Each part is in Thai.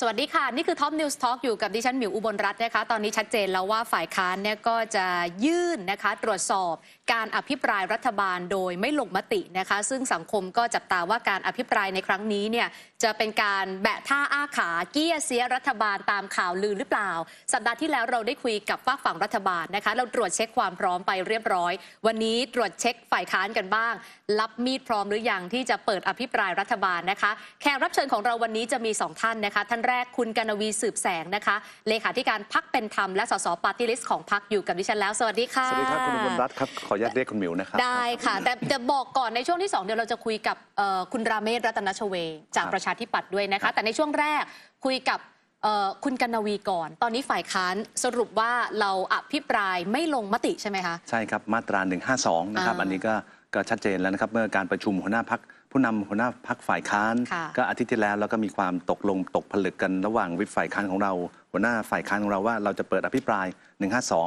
สวัสดีค่ะ นี่คือ Top News Talk อยู่กับดิฉันหมิวอุบลรัตน์นะคะ ตอนนี้ชัดเจนแล้วว่าฝ่ายค้านเนี่ยก็จะยื่นนะคะ ตรวจสอบการอภิปรายรัฐบาลโดยไม่ลงมตินะคะ ซึ่งสังคมก็จับตาว่าการอภิปรายในครั้งนี้เนี่ยจะเป็นการแบะท่าอ้าขาเกี้ยเสียรัฐบาลตามข่าวลือหรือเปล่า สัปดาห์ที่แล้วเราได้คุยกับฝากฝั่งรัฐบาลนะคะ เราตรวจเช็คความพร้อมไปเรียบร้อย วันนี้ตรวจเช็คฝ่ายค้านกันบ้าง รับมีดพร้อมหรือยังที่จะเปิดอภิปรายรัฐบาลนะคะ แขกรับเชิญของเราวันนี้จะมีสองท่านนะคะท่านแรกคุณกนวีสืบแสงนะคะ เลขาธิการพักเป็นธรรมและสสปาร์ตี้ลิสต์ของพักอยู่กับดิฉันแล้ว สวัสดีค่ะ สวัสดีครับคุณอุบลรัตน์ครับ ขออนุญาตเรียกคุณหมิวนะครับ ได้ค่ะ แต่แต่บอกก่อนในช่วงที่ 2 เดี๋ยวเราจะคุยกับเอ่อคุณราเมศรัตนชเวงจากครับประชาธิปัตย์ด้วยนะครัคะบแต่ในช่วงแรกคุยกับเอ่อคุณกันนวีก่อน ตอนนี้ฝ่ายค้านสรุปว่าเราอภิปรายไม่ลงมติใช่ไหมคะ ใช่ครับ มาตรา 152 นะครับอ่าอันนี้ก็ก็ชัดเจนแล้วนะครับ เมื่อการประชุมหัวหน้าพัก ผู้นำหัวหน้าพักฝ่ายค้านค่ะก็อาทิตย์ที่แล้วแล้วก็มีความตกลงตกผลึกกันระหว่างวิปฝ่ายค้านของเรา หัวหน้าฝ่ายค้านของเราว่าเราจะเปิดอภิปราย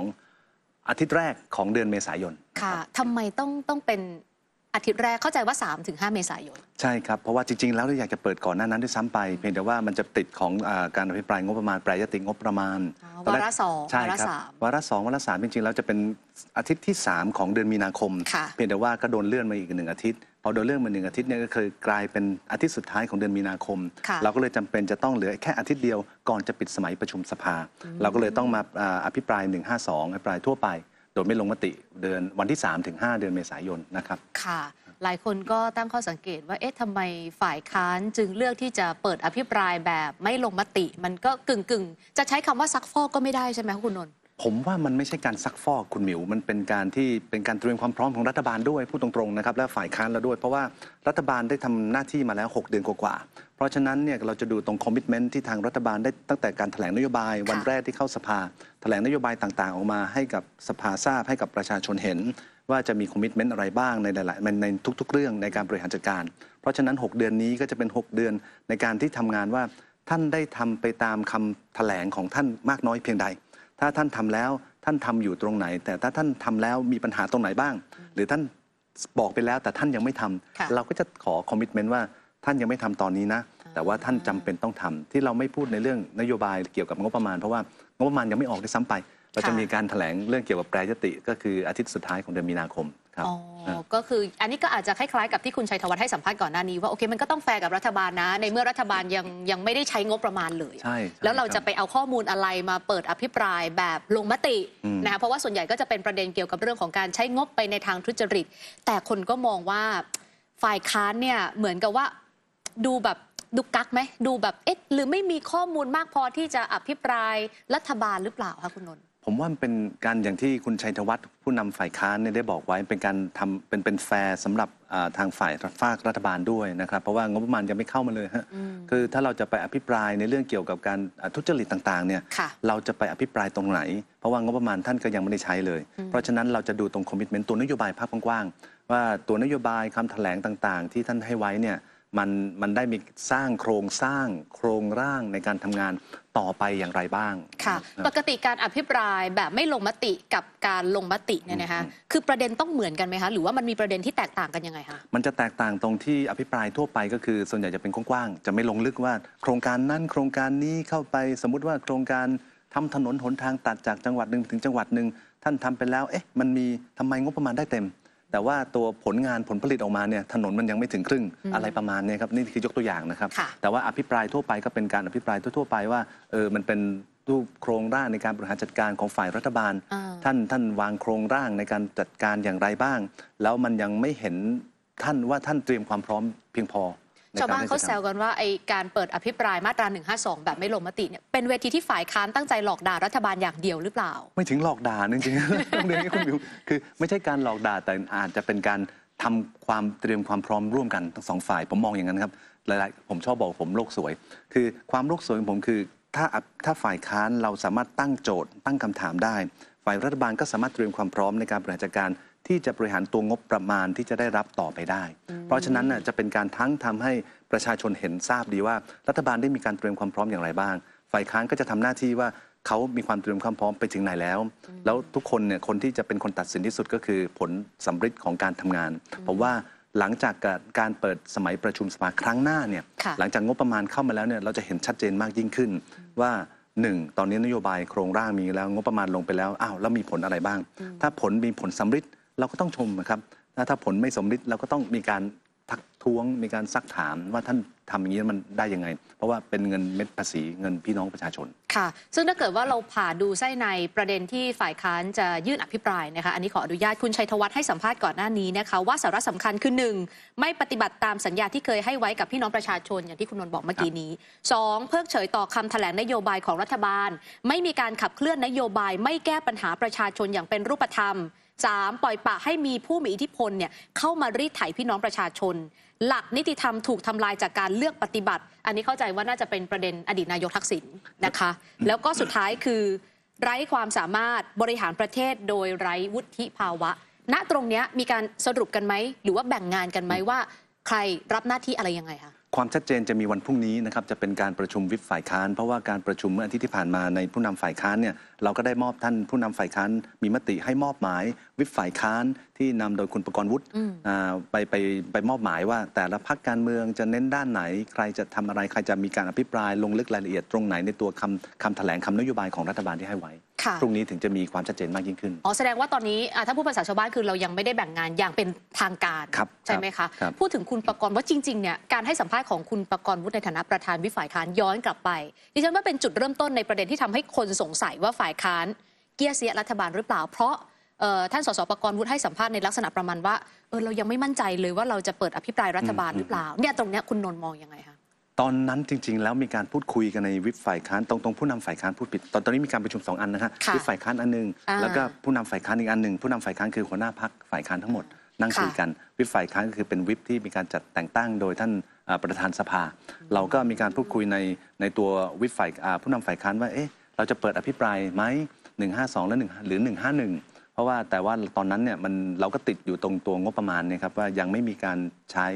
152 อาทิตย์แรกของเดือนเมษายนค่ะทำไมต้องต้องเป็นอาทิตย์แรกเข้าใจว่า 3-5 เมษายน ใช่ครับ เพราะว่าจริง ๆ แล้วเราอยากจะเปิดก่อนหน้านั้นด้วยซ้ำไป เพียงแต่ว่ามันจะติดของอาการอภิปรายงบประมาณแปรยติงบประมาณอ๋อตอนแกวาระสองใช่วาระครับสามวาระสองวาระสามจริงๆแล้วจะเป็นอาทิตย์ที่ 3 ของเดือนมีนาคมค่ะเพียงแต่ว่าก็โดนเลื่อนมาอีกหนึ่งอาทิตย์ พอโดนเลื่อนมาหนึ่งอาทิตย์เนี่ยก็เคยกลายเป็นอาทิตย์สุดท้ายของเดือนมีนาคมค่ะเราก็เลยจำเป็นจะต้องเหลือแค่อาทิตย์เดียวก่อนจะปิดสมัยประชุมสภา เราก็เลยต้องมาอ่าอภิปราย 152อภิปรายทั่วไป โดยไม่ลงมติเดือนวันที่ 3 ถึง 5 เดือนเมษายนนะครับค่ะ หลายคนก็ตั้งข้อสังเกตว่าเอ๊ะทำไมฝ่ายค้านจึงเลือกที่จะเปิดอภิปรายแบบไม่ลงมติ มันก็กึ่งกึ่งๆจะใช้คำว่าซักฟอกก็ไม่ได้ใช่ไหมคะคุณนนท์ ผมว่ามันไม่ใช่การซักฟอกคุณหมิว มันเป็นการที่เป็นการเตรียมความพร้อมของรัฐบาลด้วยพูดตรงๆนะครับและฝ่ายค้านเราด้วย เพราะว่ารัฐบาลได้ทำหน้าที่มาแล้ว 6 เดือนกว่าๆเพราะฉะนั้นเนี่ยเราจะดูตรงคอมมิชเมนต์ที่ทางรัฐบาลได้ตั้งแต่การแถลงนโยบาย วันแรกที่เข้าสภาแถลงนโยบายต่างๆ ออกมาให้กับสภาทราบให้กับประชาชนเห็น ว่าจะมีคอมมิชเมนต์อะไรบ้างในหลายๆในทุก ๆ เรื่องในการบริหารจัดการ เพราะฉะนั้น 6 เดือนนี้ก็จะเป็น 6 เดือนในการที่ทำงานว่าท่านได้ทำไปตามคำแถลงของท่านมากน้อยเพียงใด ถ้าท่านทำแล้วท่านทำอยู่ตรงไหน แต่ถ้าท่านทำแล้วมีปัญหาตรงไหนบ้าง หรือท่านบอกไปแล้วแต่ท่านยังไม่ทำค่ะเราก็จะขอคอมมิชเมนต์ว่าท่านยังไม่ทำตอนนี้นะ แต่ว่าท่านจำเป็นต้องทำที่เราไม่พูดในเรื่องนโยบายเกี่ยวกับงบประมาณ เพราะว่างบประมาณยังไม่ออกด้วยซ้ำไป เราจะมีการแถลงเรื่องเกี่ยวกับแปรยติ ก็คืออาทิตย์สุดท้ายของเดือนมีนาคม ครับอ๋ออ่าก็คืออันนี้ก็อาจจะคล้ายๆกับที่คุณชัยธวัฒน์ให้สัมภาษณ์ก่อนหน้านี้ว่าโอเคมันก็ต้องแฟร์กับรัฐบาลนะ ในเมื่อรัฐบาลยังยังไม่ได้ใช้งบประมาณเลย ใช่ใช่แล้วเราคจะบไปเอาข้อมูลอะไรมาเปิดอภิปรายแบบลงมติอืมนะคะเพราะว่าส่วนใหญ่ก็จะเป็นประเด็นเกี่ยวกับเรื่องของการใช้งบไปในทางทุจริต แต่คนก็มองว่าฝ่ายค้านเนี่ยเหมือนกับว่าดูแบบดูกักไหมดูแบบเอ๊ะหรือไม่มีข้อมูลมากพอที่จะอภิปรายรัฐบาลหรือเปล่าคะคุณนนท์ ผมว่ามันเป็นการอย่างที่คุณชัยธวัฒน์ผู้นำฝ่ายค้านเนี่ยได้บอกไว้เป็นการทำเป็นเป็นแฟร์สำหรับอ่าทางฝ่ายฝากรัฐบาลด้วยนะครับ เพราะว่างบประมาณยังไม่เข้ามาเลยฮะอืมคือถ้าเราจะไปอภิปรายในเรื่องเกี่ยวกับการอ่าทุจริตต่างๆเนี่ยค่ะเราจะไปอภิปรายตรงไหน เพราะว่างบประมาณท่านก็ยังไม่ได้ใช้เลยอืมเพราะฉะนั้นเราจะดูตรงคอมมิชเมนต์ตัวนโยบายภาพกว้างๆว่าตัวนโยบายคำแถลงต่างๆ ที่ท่านให้ไว้เนี่ย มันมันได้มีสร้างโครงสร้างโครงร่างในการทำงานต่อไปอย่างไรบ้าง ค่ะนะปกติการอภิปรายแบบไม่ลงมติกับการลงมติเนี่ยนะคะอืมคือประเด็นต้องเหมือนกันไหมคะ หรือว่ามันมีประเด็นที่แตกต่างกันยังไงคะ มันจะแตกต่างตรงที่อภิปรายทั่วไปก็คือ ส่วนใหญ่จะเป็นกว้างๆ จะไม่ลงลึกว่า โครงการนั้นโครงการนี้เข้าไปสมมุติว่าโครงการทำถนนหนทางตัดจากจังหวัดหนึ่งถึงจังหวัดหนึ่งท่านทำไปแล้ว เอ๊ะ มันมีทำไมงบประมาณได้เต็ม แต่ว่าตัวผลงานผลผลิตออกมาเนี่ยถนนมันยังไม่ถึงครึ่งอืมอะไรประมาณเนี้ครับนี่คือยกตัวอย่างนะครับค่ะแต่ว่าอภิปรายทั่วไปก็เป็นการอภิปรายทั่วๆไปว่าเออมันเป็นรูปโครงร่างในการบริหารจัดการของฝ่ายรัฐบาลอ่าท่านท่านวางโครงร่างในการจัดการอย่างไรบ้าง แล้วมันยังไม่เห็นท่านว่าท่านเตรียมความพร้อมเพียงพอใน ชาวบ้านที่เขาจะแซวกันว่าไอการเปิดอภิปรายมาตรา 152 แบบไม่ลงมติเนี่ยเป็นเวทีที่ฝ่ายค้านตั้งใจหลอกด่ารัฐบาลอย่างเดียวหรือเปล่า ไม่ถึงหลอกด่าจริงๆต้องเรียนให้คุณมิวคือไม่ใช่การหลอกด่าแต่อาจจะเป็นการทำความเตรียมความพร้อมร่วมกันทั้งสองฝ่าย ผมมองอย่างนั้นครับหลายๆผมชอบบอกผมโลกสวย คือความโลกสวยของผมคือ ถ้าถ้าฝ่ายค้านเราสามารถตั้งโจทย์ ตั้งคำถามได้ ฝ่ายรัฐบาลก็สามารถเตรียมความพร้อมในการบริหารจัดการ ที่จะบริหารตัวงบประมาณที่จะได้รับต่อไปได้ เพราะฉะนั้นน่ะจะเป็นการทั้งทำให้ประชาชนเห็นทราบดีว่า รัฐบาลได้มีการเตรียมความพร้อมอย่างไรบ้าง ฝ่ายค้านก็จะทำหน้าที่ว่าเขามีความเตรียมความพร้อมไปถึงไหนแล้ว แล้วทุกคนเนี่ยคนที่จะเป็นคนตัดสินที่สุดก็คือผลสำฤทธิ์ของการทำงานผมว่าหลังจากการเปิดสมัยประชุมสภาครั้งหน้าเนี่ยค่ะหลังจากงบประมาณเข้ามาแล้วเนี่ยเราจะเห็นชัดเจนมากยิ่งขึ้น ว่าหนึ่งตอนนี้นโยบายโครงร่างมีแล้วงบประมาณลงไปแล้วอ้าวแล้วมีผลอะไรบ้าง ถ้าผลมีผลสำฤทธิ์ เราก็ต้องชมนะครับถ้าผลไม่สำฤทธิ์เราก็ต้องมีการทักท้วงมีการซักถามว่าท่านทำอย่างนี้มันได้ยังไง เพราะว่าเป็นเงินเม็ดภาษีเงินพี่น้องประชาชน ค่ะ ซึ่งถ้าเกิดว่าเราผ่าดูไส้ในประเด็นที่ฝ่ายค้านจะยื่นอภิปรายนะคะ อันนี้ขออนุญาตคุณชัยธวัฒน์ให้สัมภาษณ์ก่อนหน้านี้นะคะ ว่าสาระสำคัญคือหนึ่งไม่ปฏิบัติตามสัญญาที่เคยให้ไว้กับพี่น้องประชาชนอย่างที่คุณนนท์บอกเมื่อกี้นี้สองเพิกเฉยต่อคำแถลงนโยบายของรัฐบาล ไม่มีการขับเคลื่อนนโยบาย ไม่แก้ปัญหาประชาชนอย่างเป็นรูปธรรม สามปล่อยปะให้มีผู้มีอิทธิพลเนี่ยเข้ามารีดไถพี่น้องประชาชน หลักนิติธรรมถูกทำลายจากการเลือกปฏิบัติ อันนี้เข้าใจว่าน่าจะเป็นประเด็นอดีตนายกทักษิณนะคะ แล้วก็สุดท้ายคือไร้ความสามารถบริหารประเทศโดยไร้วุฒิภาวะ ณตรงนี้มีการสรุปกันไหม หรือว่าแบ่งงานกันไหมว่า ใครรับหน้าที่อะไรยังไงคะ ความชัดเจนจะมีวันพรุ่งนี้นะครับจะเป็นการประชุมวิปฝ่ายค้าน เพราะว่าการประชุมเมื่ออาทิตย์ที่ผ่านมาในผู้นำฝ่ายค้านเนี่ยเราก็ได้มอบท่านผู้นำฝ่ายค้านมีมติให้มอบหมายวิปฝ่ายค้านที่นำโดยคุณประกรณ์วุฒิอืมอ่าไปไปไปมอบหมายว่า แต่ละพักการเมืองจะเน้นด้านไหน ใครจะทำอะไรใครจะมีการอภิปรายลงลึกรายละเอียดตรงไหนในตัวคำคำแถลงคำนโยบายของรัฐบาลที่ให้ไว้ ค่ะ พรุ่งนี้ถึงจะมีความชัดเจนมากยิ่งขึ้น อ๋อแสดงว่าตอนนี้อะถ้าพูดภาษาชาวบ้านคือเรายังไม่ได้แบ่งงานอย่างเป็นทางการ ครับใช่ไหมคะ ครับ พูดถึงคุณประกรณ์ว่าจริงๆเนี่ยการให้สัมภาษณ์ของคุณประกรณ์วุฒิในฐานะประธานวิปฝ่ายค้านย้อนกลับไปดิฉันว่าเป็นจุดเริ่มต้นในประเด็นที่ทำให้คนสงสัยว่าฝ่ายค้าน เกียร์เสียรัฐบาลหรือเปล่า เพราะเอ่อท่านสสประกรณ์วุฒิให้สัมภาษณ์ในลักษณะประมาณว่าเออเรายังไม่มั่นใจเลยว่าเราจะเปิดอภิปรายรัฐบาลหรือเปล่าเนี่ยตรงเนี้ยคุณนนท์มองยังไงคะ ตอนนั้นจริง ๆ แล้วมีการพูดคุยกันในวิปฝ่ายค้านตรงตรงผู้นำฝ่ายค้านพูดผิด ตอนตอนนี้มีการประชุมสองอันนะฮะค่ะวิปฝ่ายค้านอันหนึงอ่าแล้วก็ผู้นำฝ่ายค้านอีกอันหนึ่งผู้นำฝ่ายค้านคือหัวหน้าพักฝ่ายค้านทั้งหมด นั่งค่ะคุยกัน วิปฝ่ายค้านก็คือเป็นวิปที่มีการจัดแต่งตั้งโดยท่านอ่าประธานสภา เราก็มีการพูดคุยในในตัววิปฝ่ายอ่าผู้นำฝ่ายค้านว่าเอ๊ะเราจะเปิดอภิปรายไหม152และ1หรือ 151 เพราะว่าแต่ว่าตอนนั้นเนี่ยมันเราก็ติดอยู่ตรงตัวงบประมาณเนยครับว่ายังไม่มีการใช้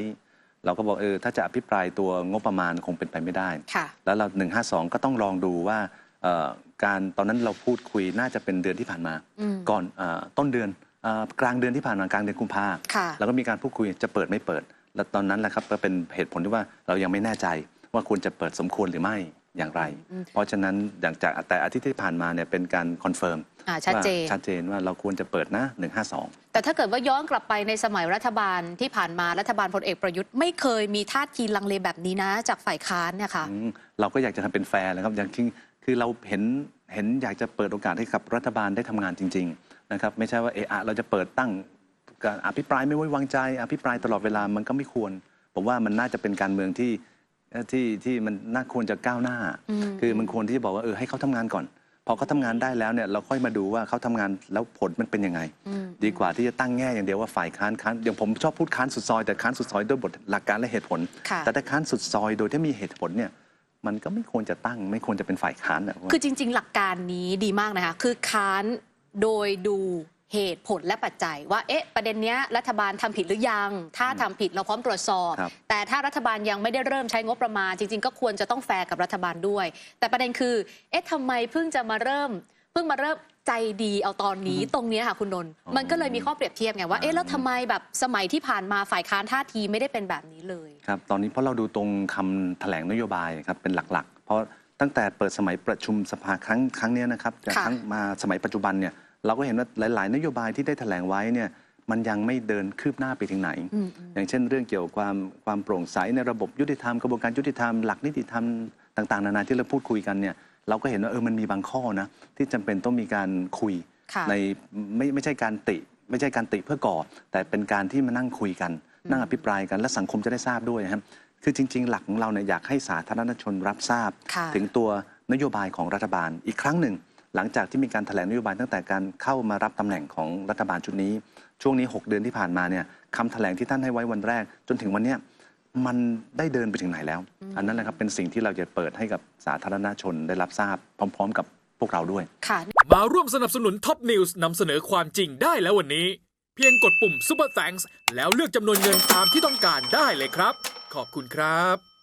เราก็บอกเออถ้าจะอภิปรายตัวงบประมาณคงเป็นไปไม่ได้ค่ะแล้วเรา152 ก็ต้องลองดูว่าเอ่อการตอนนั้นเราพูดคุยน่าจะเป็นเดือนที่ผ่านมาอืมก่อนเออต้นเดือนเอ่อกลางเดือนที่ผ่านมากลางเดือนกุมภาค่ะแล้วก็มีการพูดคุยจะเปิดไม่เปิด แล้วตอนนั้นแหละครับก็เป็นเหตุผลที่ว่าเรายังไม่แน่ใจว่าควรจะเปิดสมควรหรือไม่ อย่างไรอืมเพราะฉะนั้นอย่างจากแต่อาทิตย์ที่ผ่านมาเนี่ยเป็นการคอนเฟิร์มอ่าชัดเจนว่าชัดเจนว่าเราควรจะเปิดนะ 152 แต่ถ้าเกิดว่าย้อนกลับไปในสมัยรัฐบาลที่ผ่านมารัฐบาลพลเอกประยุทธ์ไม่เคยมีท่าทีลังเลแบบนี้นะ จากฝ่ายค้านเนี่ยค่ะอืมเราก็อยากจะทำเป็นแฟร์เลยครับอย่างที่คือเราเห็นเห็นอยากจะเปิดโอกาสให้กับรัฐบาลได้ทำงานจริงๆนะครับไม่ใช่ว่าเอะอะเราจะเปิดตั้งการอภิปรายไม่ไว้วางใจ อภิปรายตลอดเวลามันก็ไม่ควร ผมว่ามันน่าจะเป็นการเมืองที่ ที่ที่มันน่าควรจะก้าวหน้าอืมคือมันควรที่จะบอกว่าเออให้เขาทำงานก่อน พอเขาทำงานได้แล้วเนี่ยเราค่อยมาดูว่าเขาทำงานแล้วผลมันเป็นยังไงอืมดีกว่าที่จะตั้งแง่อย่างเดียวว่าฝ่ายค้านค้านอย่างผมชอบพูดค้านสุดซอย แต่ค้านสุดซอยด้วยบทหลักการและเหตุผลค่ะแต่ถ้าค้านสุดซอยโดยที่มีเหตุผลเนี่ยมันก็ไม่ควรจะตั้ง ไม่ควรจะเป็นฝ่ายค้านนะผมว่าคือจริง ๆ หลักการนี้ดีมากนะคะ คือค้านโดยดู เหตุผลและปัจจัย ว่าเอ๊ะประเด็นเนี้ยรัฐบาลทำผิดหรือยัง ถ้าทำผิดเราพร้อมตรวจสอบครับแต่ถ้ารัฐบาลยังไม่ได้เริ่มใช้งบประมาณ จริง ๆ ก็ควรจะต้องแฟร์กับรัฐบาลด้วย แต่ประเด็นคือเอ๊ะทำไมเพิ่งจะมาเริ่ม เพิ่งมาเริ่มใจดีเอาตอนนี้ตรงเนี้ยค่ะคุณนนท์อ๋อมันก็เลยมีข้อเปรียบเทียบไงว่าเอ๊ะแล้วทำไมแบบสมัยที่ผ่านมาฝ่ายค้านท่าทีไม่ได้เป็นแบบนี้เลยครับตอนนี้เพราะเราดูตรงคำแถลงนโยบายครับเป็นหลักๆ เพราะตั้งแต่เปิดสมัยประชุมสภาครั้งครั้งเนี้ยนะครับจากค่ะครั้งมาสมัยปัจจุบันเนี่ย เราก็เห็นว่าหลาย ๆ นโยบายที่ได้แถลงไว้เนี่ยมันยังไม่เดินคืบหน้าไปถึงไหนอืมอืมอย่างเช่น เรื่องเกี่ยวกับความความโปร่งใสในระบบยุติธรรมกระบวนการยุติธรรมหลักนิติธรรมต่าง ๆ นานาที่เราพูดคุยกันเนี่ยเราก็เห็นว่าเออมันมีบางข้อนะที่จำเป็นต้องมีการคุยค่ะในไม่ไม่ใช่การติ ไม่ใช่การติเพื่อก่อ แต่เป็นการที่มานั่งคุยกัน นั่งอภิปรายกันและสังคมจะได้ทราบด้วยนะครับคือจริง ๆ หลักของเราเนี่ยอยากให้สาธารณชนรับทราบค่ะถึงตัวนโยบายของรัฐบาลอีกครั้งหนึ่ง หลังจากที่มีการแถลงนโยบายตั้งแต่การเข้ามารับตำแหน่งของรัฐบาลชุดนี้ ช่วงนี้ 6 เดือนที่ผ่านมาเนี่ยคำแถลงที่ท่านให้ไว้วันแรก จนถึงวันเนี้ยมันได้เดินไปถึงไหนแล้ว อันนั้นแหละครับเป็นสิ่งที่เราจะเปิดให้กับสาธารณชนได้รับทราบพร้อม ๆ กับพวกเราด้วยค่ะมาร่วมสนับสนุนท็อปนิวส์นำเสนอความจริงได้แล้ววันนี้ เพียงกดปุ่ม Super Thanks แล้วเลือกจำนวนเงินตามที่ต้องการได้เลยครับ ขอบคุณครับ